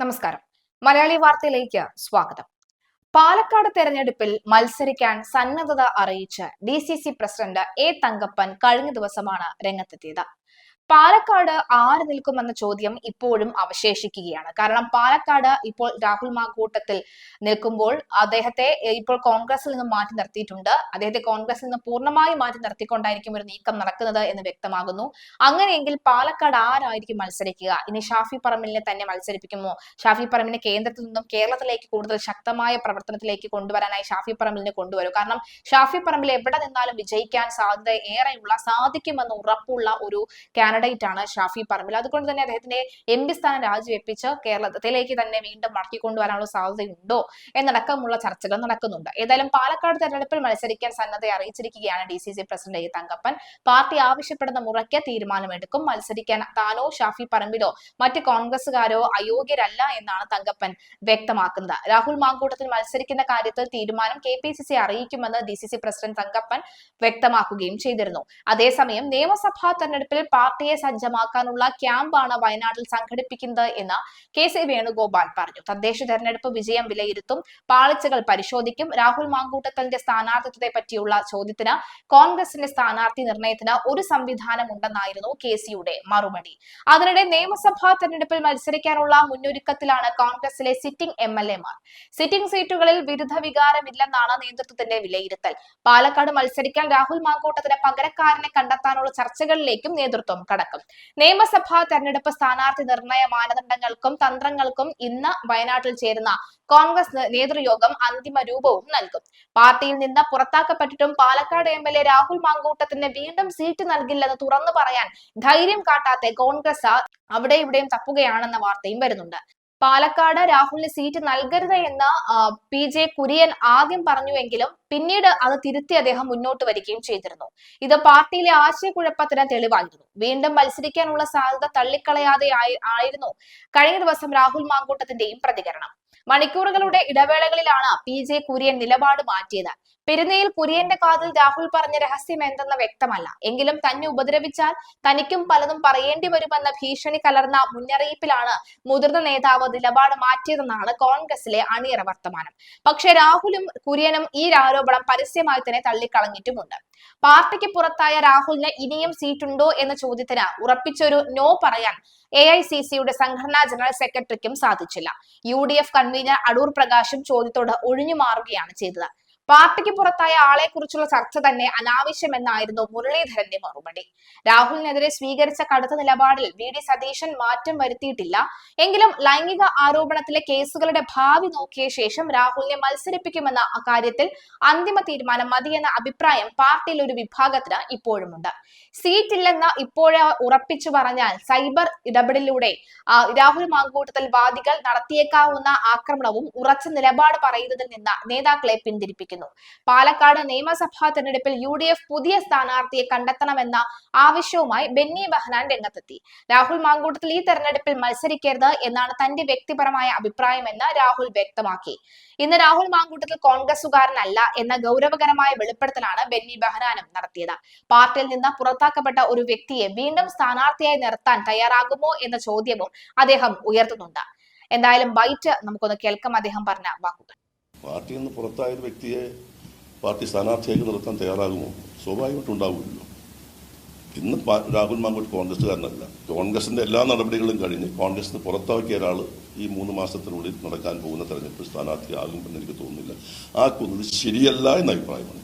നമസ്കാരം. മലയാളി വാർത്തയിലേക്ക് സ്വാഗതം. പാലക്കാട് തെരഞ്ഞെടുപ്പിൽ മത്സരിക്കാൻ സന്നദ്ധത അറിയിച്ച് D C C president A Thankappan കഴിഞ്ഞ ദിവസമാണ് രംഗത്തെത്തിയത്. പാലക്കാട് ആര് നിൽക്കുമെന്ന ചോദ്യം ഇപ്പോഴും അവശേഷിക്കുകയാണ്. കാരണം പാലക്കാട് ഇപ്പോൾ രാഹുൽ മാക്കൂട്ടത്തിൽ നിൽക്കുമ്പോൾ അദ്ദേഹത്തെ ഇപ്പോൾ കോൺഗ്രസിൽ നിന്ന് മാറ്റി നിർത്തിയിട്ടുണ്ട്. അദ്ദേഹത്തെ കോൺഗ്രസിൽ നിന്ന് പൂർണമായി മാറ്റി നിർത്തിക്കൊണ്ടായിരിക്കും ഒരു നീക്കം നടക്കുന്നത് എന്ന് വ്യക്തമാകുന്നു. അങ്ങനെയെങ്കിൽ പാലക്കാട് ആരായിരിക്കും മത്സരിക്കുക? ഇനി ഷാഫി പറമ്പിലിനെ തന്നെ മത്സരിപ്പിക്കുമോ? ഷാഫി പറമ്പിനെ കേന്ദ്രത്തിൽ നിന്നും കേരളത്തിലേക്ക് കൂടുതൽ ശക്തമായ പ്രവർത്തനത്തിലേക്ക് കൊണ്ടുവരാനായി ഷാഫി പറമ്പിലിനെ കൊണ്ടുവരും. കാരണം ഷാഫി പറമ്പിൽ എവിടെ നിന്നാലും വിജയിക്കാൻ സാധ്യത ഏറെയുള്ള സാധിക്കുമെന്ന് ഉറപ്പുള്ള ഒരു കാൻഡിഡേറ്റ് ആണ് ഷാഫി പറമ്പിൽ. അതുകൊണ്ട് തന്നെ അദ്ദേഹത്തിന്റെ എം പി സ്ഥാനം രാജിവെപ്പിച്ച് കേരളത്തിലേക്ക് തന്നെ വീണ്ടും മടക്കിക്കൊണ്ടുവരാനുള്ള സാധ്യതയുണ്ടോ എന്നടക്കമുള്ള ചർച്ചകൾ നടക്കുന്നുണ്ട്. ഏതായാലും പാലക്കാട് തെരഞ്ഞെടുപ്പിൽ മത്സരിക്കാൻ സന്നദ്ധ അറിയിച്ചിരിക്കുകയാണ് D C C president A. Thankappan. Party ആവശ്യപ്പെടുന്ന മുറയ്ക്ക് തീരുമാനമെടുക്കും. മത്സരിക്കാൻ താനോ ഷാഫി പറമ്പിലോ മറ്റ് കോൺഗ്രസുകാരോ അയോഗ്യരല്ല എന്നാണ് തങ്കപ്പൻ വ്യക്തമാക്കുന്നത്. രാഹുൽ മാങ്കൂട്ടത്തിൽ മത്സരിക്കുന്ന കാര്യത്തിൽ തീരുമാനം കെ പി സി സി അറിയിക്കുമെന്ന് D C C president Thankappan വ്യക്തമാക്കുകയും ചെയ്തിരുന്നു. അതേസമയം നിയമസഭാ തെരഞ്ഞെടുപ്പിൽ പാർട്ടിയെ സജ്ജമാക്കാനുള്ള ക്യാമ്പാണ് വയനാട്ടിൽ സംഘടിപ്പിക്കുന്നത് എന്ന് കെ സി വേണുഗോപാൽ പറഞ്ഞു. തദ്ദേശ തെരഞ്ഞെടുപ്പ് വിജയം വിലയിരുത്തും പാളിച്ചകൾ പരിശോധിക്കും രാഹുൽ മാങ്കൂട്ടത്തലിന്റെ സ്ഥാനാർത്ഥിത്വത്തെ പറ്റിയുള്ള ചോദ്യത്തിന് കോൺഗ്രസിന്റെ സ്ഥാനാർത്ഥി നിർണയത്തിന് ഒരു സംവിധാനം ഉണ്ടെന്നായിരുന്നു കെ സിയുടെ മറുപടി. അതിനിടെ നിയമസഭാ തെരഞ്ഞെടുപ്പിൽ മത്സരിക്കാനുള്ള മുന്നൊരുക്കത്തിലാണ് കോൺഗ്രസിലെ സിറ്റിംഗ് എം എൽ എമാർ സിറ്റിംഗ് സീറ്റുകളിൽ വിരുദ്ധ വികാരമില്ലെന്നാണ് നേതൃത്വത്തിന്റെ വിലയിരുത്തൽ. പാലക്കാട് മത്സരിക്കാൻ രാഹുൽ മാങ്കൂട്ടത്തിന് പകരക്കാരനെ കണ്ടെത്താനുള്ള ചർച്ചകളിലേക്കും നേതൃത്വം കടക്കും നിയമസഭാ തെരഞ്ഞെടുപ്പ് സ്ഥാനാർത്ഥി നിർണയ മാനദണ്ഡങ്ങൾക്കും തന്ത്രങ്ങൾക്കും ഇന്ന് വയനാട്ടിൽ ചേരുന്ന കോൺഗ്രസ് നേതൃയോഗം അന്തിമ രൂപവും നൽകും. പാർട്ടിയിൽ നിന്ന് പുറത്താക്കപ്പെട്ടിട്ടും Palakkad M L A Rahul മാങ്കൂട്ടത്തിന് വീണ്ടും സീറ്റ് നൽകില്ലെന്ന് തുറന്നു പറയാൻ ധൈര്യം കാട്ടാത്ത കോൺഗ്രസ് അവിടെ ഇവിടെയും തപ്പുകയാണെന്ന വാർത്തയും വരുന്നുണ്ട്. പാലക്കാട് രാഹുലിന് സീറ്റ് നൽകരുത് എന്ന് പി ജെ കുര്യൻ ആദ്യം പറഞ്ഞുവെങ്കിലും പിന്നീട് അത് തിരുത്തി അദ്ദേഹം മുന്നോട്ട് വരികയും ചെയ്തിരുന്നു. ഇത് പാർട്ടിയിലെ ആശയക്കുഴപ്പത്തിന് തെളിവായിരുന്നു. വീണ്ടും മത്സരിക്കാനുള്ള സാധ്യത തള്ളിക്കളയാതെ ആയിരുന്നു കഴിഞ്ഞ ദിവസം രാഹുൽ മാങ്കൂട്ടത്തിന്റെയും പ്രതികരണം. മണിക്കൂറുകളുടെ ഇടവേളകളിലാണ് പി ജെ കുര്യൻ നിലപാട് മാറ്റിയത്. പെരുന്നയിൽ കുര്യന്റെ കാതിൽ രാഹുൽ പറഞ്ഞ രഹസ്യം എന്തെന്ന് വ്യക്തമല്ല. എങ്കിലും തന്നെ ഉപദ്രവിച്ചാൽ തനിക്കും പലതും പറയേണ്ടി വരുമെന്ന ഭീഷണി കലർന്ന മുന്നറിയിപ്പിലാണ് മുതിർന്ന നേതാവ് നിലപാട് മാറ്റിയതെന്നാണ് കോൺഗ്രസിലെ അണിയറ വർത്തമാനം. പക്ഷേ രാഹുലും കുര്യനും ഈ ആരോപണം പരസ്യമായി തന്നെ തള്ളിക്കളഞ്ഞിട്ടുമുണ്ട്. പാർട്ടിക്ക് പുറത്തായ രാഹുലിന് ഇനിയും സീറ്റുണ്ടോ എന്ന ചോദ്യത്തിന് ഉറപ്പിച്ചൊരു നോ പറയാൻ എ ഐ സി സിയുടെ സംഘടനാ ജനറൽ സെക്രട്ടറിക്കും സാധിച്ചില്ല. U D F convener Adoor പ്രകാശും ചോദ്യത്തോട് ഒഴിഞ്ഞു മാറുകയാണ് ചെയ്തത്. പാർട്ടിക്ക് പുറത്തായ ആളെ കുറിച്ചുള്ള ചർച്ച തന്നെ അനാവശ്യമെന്നായിരുന്നു മുരളീധരന്റെ മറുപടി. രാഹുലിനെതിരെ സ്വീകരിച്ച കടുത്ത നിലപാടിൽ വി. ഡി. സതീശൻ മാറ്റം വരുത്തിയിട്ടില്ല. എങ്കിലും ലൈംഗിക ആരോപണത്തിലെ കേസുകളുടെ ഭാവി നോക്കിയ ശേഷം രാഹുലിനെ മത്സരിപ്പിക്കുമെന്ന അക്കാര്യത്തിൽ അന്തിമ തീരുമാനം മതിയെന്ന അഭിപ്രായം പാർട്ടിയിൽ ഒരു വിഭാഗത്തിന് ഇപ്പോഴുമുണ്ട്. സീറ്റില്ലെന്ന് ഇപ്പോഴേ ഉറപ്പിച്ചു പറഞ്ഞാൽ സൈബർ ഇടപെടലിലൂടെ രാഹുൽ മാങ്കൂട്ടത്തിൽ വാദികൾ നടത്തിയേക്കാവുന്ന ആക്രമണവും ഉറച്ച നിലപാട് പറയുന്നതിൽ നിന്ന് നേതാക്കളെ പിന്തിരിപ്പിക്കുന്നു. പാലക്കാട് നിയമസഭാ തെരഞ്ഞെടുപ്പിൽ യു പുതിയ സ്ഥാനാർത്ഥിയെ കണ്ടെത്തണമെന്ന ആവശ്യവുമായി ബെന്നി ബഹനാൻ രംഗത്തെത്തി. രാഹുൽ മാങ്കൂട്ടത്തിൽ ഈ തെരഞ്ഞെടുപ്പിൽ മത്സരിക്കരുത് എന്നാണ് തന്റെ വ്യക്തിപരമായ അഭിപ്രായമെന്ന് രാഹുൽ വ്യക്തമാക്കി. ഇന്ന് രാഹുൽ മാങ്കൂട്ടത്തിൽ കോൺഗ്രസുകാരനല്ല എന്ന ഗൗരവകരമായ വെളിപ്പെടുത്തലാണ് ബെന്നി ബഹനാനും നടത്തിയത്. പാർട്ടിയിൽ നിന്ന് പുറത്താക്കപ്പെട്ട ഒരു വ്യക്തിയെ വീണ്ടും സ്ഥാനാർത്ഥിയായി നിർത്താൻ തയ്യാറാകുമോ എന്ന ചോദ്യവും അദ്ദേഹം ഉയർത്തുന്നുണ്ട്. എന്തായാലും ബൈറ്റ് നമുക്കൊന്ന് കേൾക്കാം അദ്ദേഹം പറഞ്ഞ വാക്കുകൾ. പാർട്ടിയിൽ നിന്ന് പുറത്തായ ഒരു വ്യക്തിയെ പാർട്ടി സ്ഥാനാർത്ഥിയായി നിർത്താൻ തയ്യാറാകുമോ? സ്വാഭാവികമായിട്ടും ഉണ്ടാവില്ലല്ലോ ഇന്ന് രാഹുൽ മാങ്കോട്ട് കോൺഗ്രസ്സുകാരനല്ല. കോൺഗ്രസിന്റെ എല്ലാ നടപടികളും കഴിഞ്ഞ് കോൺഗ്രസിന് പുറത്താക്കിയ ഒരാൾ ഈ മൂന്ന് മാസത്തിനുള്ളിൽ നടക്കാൻ പോകുന്ന തെരഞ്ഞെടുപ്പ് സ്ഥാനാർത്ഥി എന്ന് എനിക്ക് തോന്നുന്നില്ല. ആ കുന്നത് ശരിയല്ല എന്ന അഭിപ്രായമാണ്